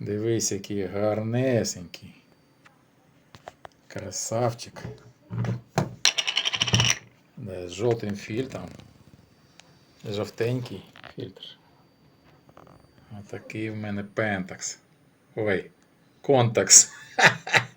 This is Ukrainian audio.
Дивись, який гарнесенький. Красавчик. Да, з жовтим фільтром. Жовтенький фільтр. Отакий в мене пентакс. Ой, контакс.